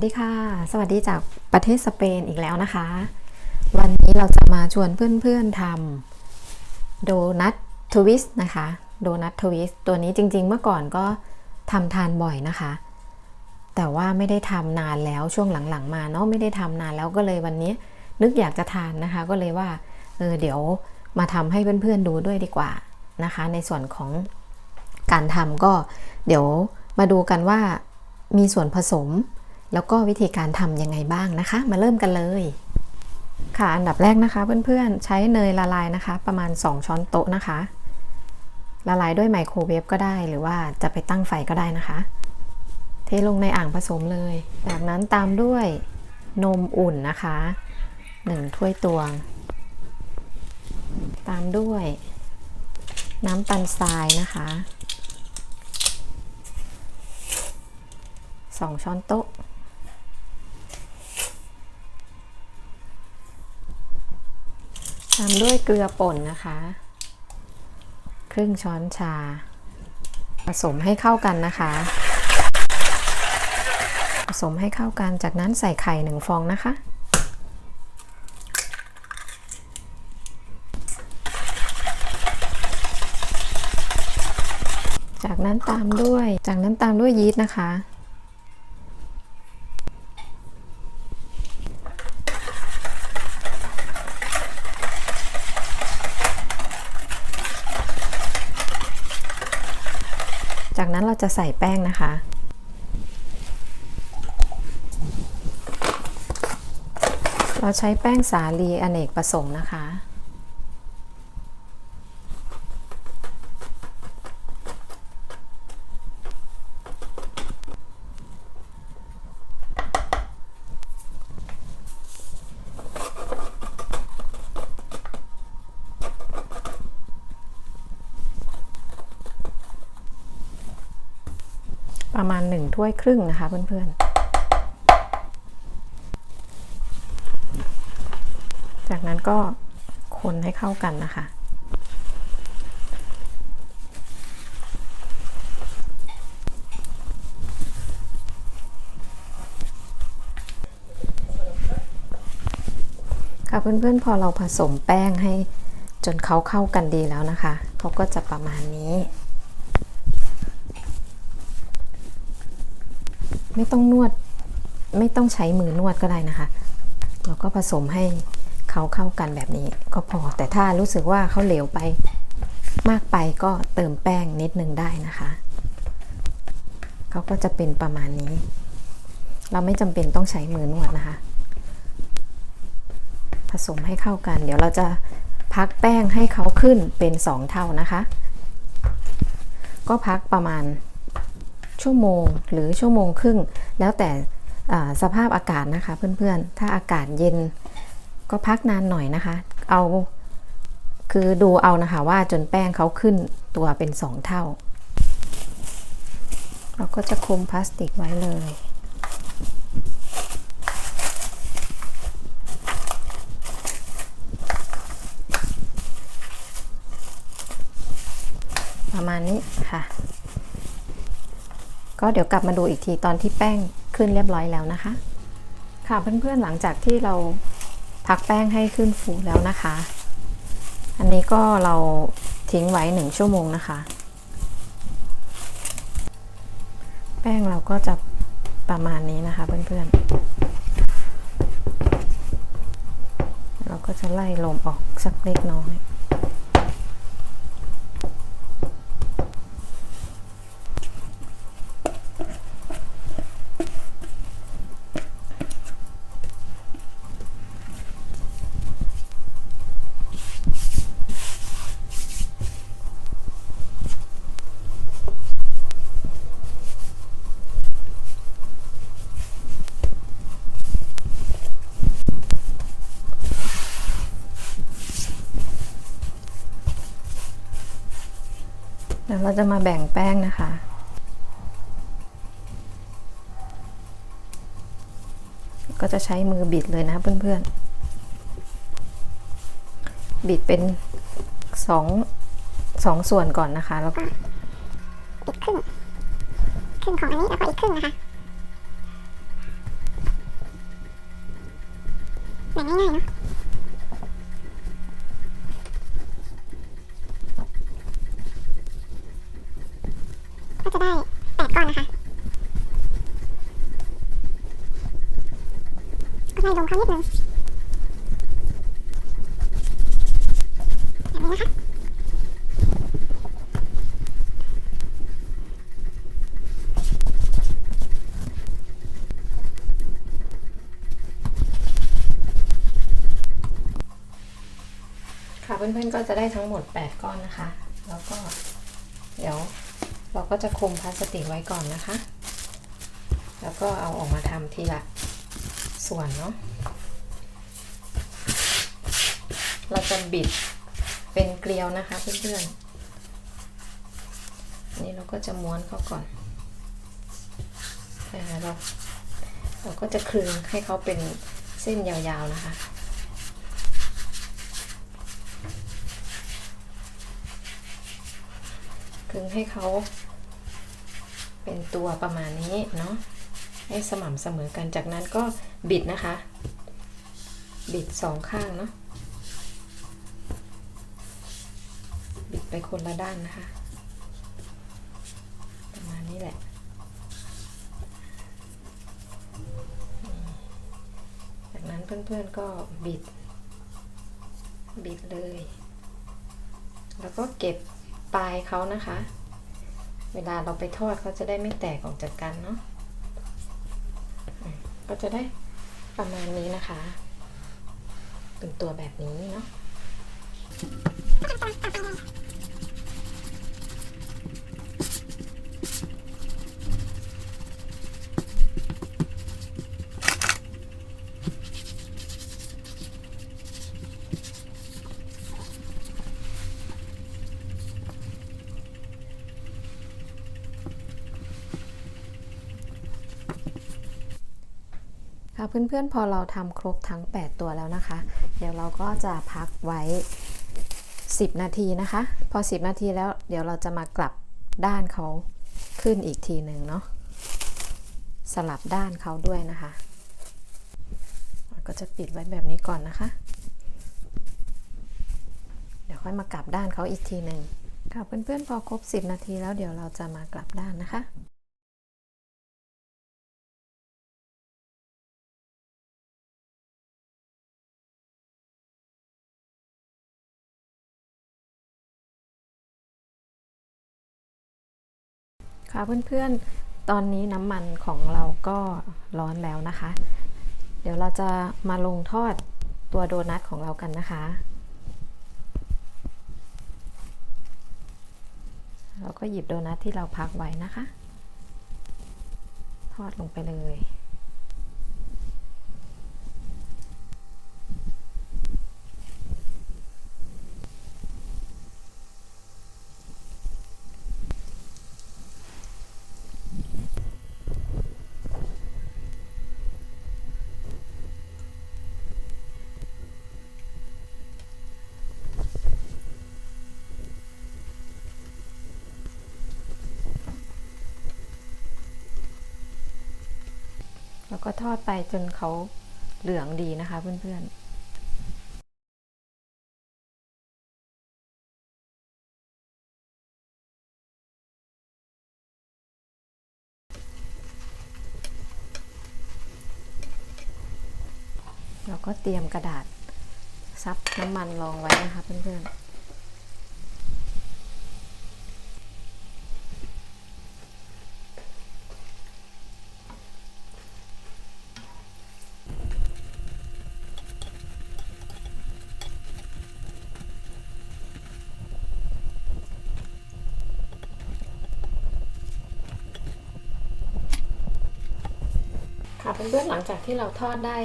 สดีค่ะ สวัสดีจากประเทศสเปนอีกแล้วนะคะ วันนี้เราจะมาชวนเพื่อนๆทำโดนัททวิสต์นะคะ โดนัททวิสต์ตัวนี้จริงๆเมื่อก่อนก็ทำทานบ่อยนะคะ แต่ว่าไม่ได้ทำนานแล้วช่วงหลังๆ มาเนาะไม่ได้ทำนานแล้วก็เลยวันนี้นึกอยากจะทานนะคะ ก็เลยว่าเออเดี๋ยวมาทำให้เพื่อนๆดูด้วยดีกว่านะคะ ในส่วนของการทำก็เดี๋ยวมาดูกันว่ามีส่วนผสม แล้วก็วิธีการทำยังไงบ้างนะคะ มาเริ่มกันเลย ค่ะอันดับแรกนะคะเพื่อนๆ ใช้เนยละลายนะคะ ประมาณ 2 ช้อนโต๊ะนะคะ ละลายด้วยไมโครเวฟก็ได้หรือว่าจะไปตั้งไฟก็ได้นะคะ เทลงในอ่างผสมเลย จากนั้นตามด้วยนมอุ่นนะคะ 1 ถ้วยตวง ตามด้วยน้ำตาลทรายนะคะ2ช้อนโต๊ะ ตามด้วยเกลือป่นนะคะ ครึ่งช้อนชา ผสมให้เข้ากันนะคะ ผสมให้เข้ากันจากนั้นใส่ไข่หนึ่งฟองนะคะ จากนั้นตามด้วยจากนั้นตามด้วยยีสต์นะคะ จากนั้น เราจะใส่แป้งนะคะ เราใช้แป้งสาลีอเนกประสงค์นะคะ ประมาณหนึ่งถ้วยครึ่งนะคะเพื่อนๆ จากนั้นก็คนให้เข้ากันนะคะค่ะเพื่อนๆพอเราผสมแป้งให้จนเขาเข้ากันดีแล้วนะคะ เขาก็จะประมาณนี้ ไม่ต้องนวด ไม่ต้องใช้มือนวดก็ได้นะคะ เราก็ผสมให้เขาเข้ากันแบบนี้ก็พอ แต่ถ้ารู้สึกว่าเขาเหลวไปมากไปก็เติมแป้งนิดนึงได้นะคะ เขาก็จะเป็นประมาณนี้ เราไม่จำเป็นต้องใช้มือนวดนะคะ ผสมให้เข้ากัน เดี๋ยวเราจะพักแป้งให้เขาขึ้นเป็น 2 เท่านะคะ ก็พักประมาณ ชั่วโมงหรือชั่วโมงครึ่ง แล้วแต่สภาพอากาศนะคะเพื่อนๆ ถ้าอากาศเย็นก็พักนานหน่อยนะคะ เอาคือดูเอานะคะว่าจนแป้งเขาขึ้นตัวเป็น2เท่า เราก็จะคลุมพลาสติกไว้เลยประมาณนี้ค่ะ ก็เดี๋ยวกลับมาดูอีกทีตอนที่แป้งขึ้นเรียบร้อยแล้วนะคะ ค่ะเพื่อนๆหลังจากที่เราพักแป้งให้ขึ้นฟูแล้วนะคะ อันนี้ก็เราทิ้งไว้หนึ่งชั่วโมงนะคะ แป้งเราก็จะประมาณนี้นะคะเพื่อนๆ เราก็จะไล่ลมออกสักเล็กน้อย แล้วเราจะมาแบ่งแป้งนะคะ ก็จะใช้มือบิดเลยนะเพื่อนๆ บิดเป็นสองสองส่วนก่อนนะคะ แล้วอีกครึ่งครึ่งของอันนี้แล้วก็อีกครึ่งนะคะแบ่งง่ายๆเนาะ ก็จะได้แปดก้อนนะคะก็ให้ลงเขานิดนึงแบบนี้นะคะค่ะเพื่อนๆก็จะได้ทั้งหมด 8 ก้อนนะคะ แล้วก็เดี๋ยว เราก็จะคลุมพลาสติกไว้ก่อนนะคะ แล้วก็เอาออกมาทำทีละส่วนเนาะ เราจะบิดเป็นเกลียวนะคะเพื่อนๆนนี้เราก็จะม้วนเขาก่อนนะคะเราเราก็จะคลึงให้เขาเป็นเส้นยาวๆนะคะคลึงให้เขา เป็นตัวประมาณนี้เนาะให้สม่ำเสมอกันจากนั้นก็บิดนะคะ บิดสองข้างเนาะบิดไปคนละด้านนะคะ ประมาณนี้แหละจากนั้นเพื่อนๆก็บิด บิดเลย แล้วก็เก็บปลายเขานะคะ เวลาเราไปทอดเขาจะได้ไม่แตกออกจากกันเนาะก็จะได้ประมาณนี้นะคะ เป็นตัวแบบนี้เนาะ ค่ะเพื่อนๆพอเราทำครบทั้ง 8 ตัวแล้วนะคะ เดี๋ยวเราก็จะพักไว้ 10 นาทีนะคะ พอ 10 นาทีแล้วเดี๋ยวเราจะมากลับด้านเขาขึ้นอีกทีหนึ่งเนาะสลับด้านเขาด้วยนะคะก็จะปิดไว้แบบนี้ก่อนนะคะ เดี๋ยวค่อยมากลับด้านเขาอีกทีหนึ่งค่ะเพื่อนๆพอครบ 10 นาทีแล้วเดี๋ยวเราจะมากลับด้านนะคะ ค่ะเพื่อนๆ ตอนนี้น้ำมันของเราก็ร้อนแล้วนะคะ เดี๋ยวเราจะมาลงทอดตัวโดนัทของเรากันนะคะ เราก็หยิบโดนัทที่เราพักไว้นะคะ ทอดลงไปเลย แล้วก็ทอดไปจนเขาเหลืองดีนะคะเพื่อนๆเราก็เตรียมกระดาษซับน้ำมันรองไว้นะคะเพื่อนๆ ค่ะเพื่อนๆหลังจากที่เราทอดได้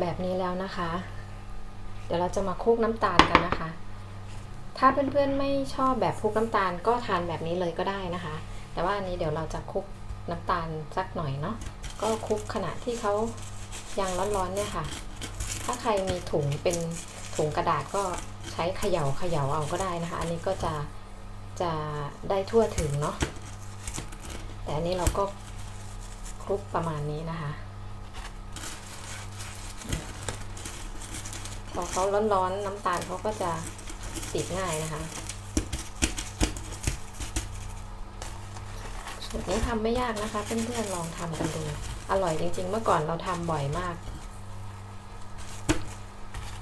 แบบนี้แล้วนะคะ เดี๋ยวเราจะมาคลุกน้ำตาลกันนะคะ ถ้าเพื่อนๆไม่ชอบแบบคลุกน้ำตาลก็ทานแบบนี้เลยก็ได้นะคะ แต่ว่าอันนี้เดี๋ยวเราจะคลุกน้ำตาลสักหน่อยเนาะก็คลุกขณะที่เขายังร้อนๆเนี่ยค่ะ ถ้าใครมีถุงเป็นถุงกระดาษก็ใช้เขย่าเขย่าเอาก็ได้นะคะ อันนี้ก็จะจะได้ทั่วถึงเนาะแต่อันนี้เราก็คลุกประมาณนี้นะคะ พอเขาร้อนๆน้ำตาลเขาก็จะติดง่ายนะคะสูตรนี้ทำไม่ยากนะคะเพื่อนๆลองทำกันดู อร่อยจริง ๆ เมื่อก่อนเราทำบ่อยมาก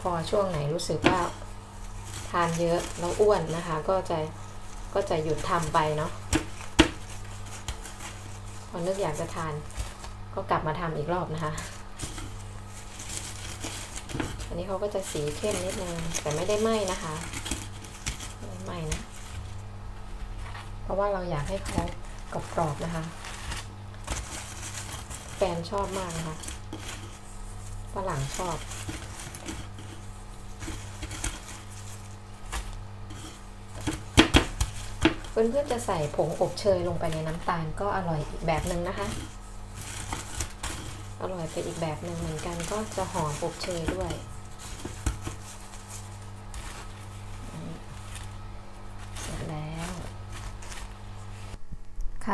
พอช่วงไหนรู้สึกว่าทานเยอะแล้วอ้วนนะคะ ก็จะก็จะหยุดทำไปเนาะพอนึกอยากจะทานก็กลับมาทำอีกรอบนะคะ นี้เขาก็จะสีเข้มนิดนึงแต่ไม่ได้ไหม้นะคะไม่ได้ไหม้นะ เพราะว่าเราอยากให้เขากรอบๆนะคะแฟนชอบมากนะคะฝรั่งชอบเพื่อนๆจะใส่ผงอบเชยลงไปในน้ำตาลก็อร่อยอีกแบบหนึ่งนะคะ อร่อยไปอีกแบบหนึ่งเหมือนกันก็จะหอมอบเชยด้วย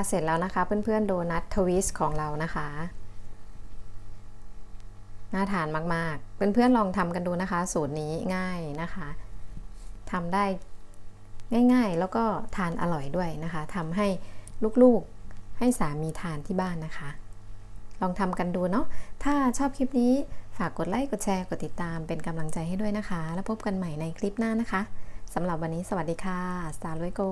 เสร็จแล้วนะคะเพื่อนๆโดนัททวิสของเรานะคะ น่าทานมากๆ เพื่อนๆลองทำกันดูนะคะ สูตรนี้ง่ายนะคะทำได้ง่ายๆ แล้วก็ทานอร่อยด้วยนะคะทำให้ลูกๆให้สามีทานที่บ้านนะคะ ลองทำกันดูเนาะถ้าชอบคลิปนี้ฝากกดไลค์กดแชร์กดติดตามเป็นกำลังใจให้ด้วยนะคะ แล้วพบกันใหม่ในคลิปหน้านะคะสำหรับวันนี้สวัสดีค่ะสตาร์ไวโก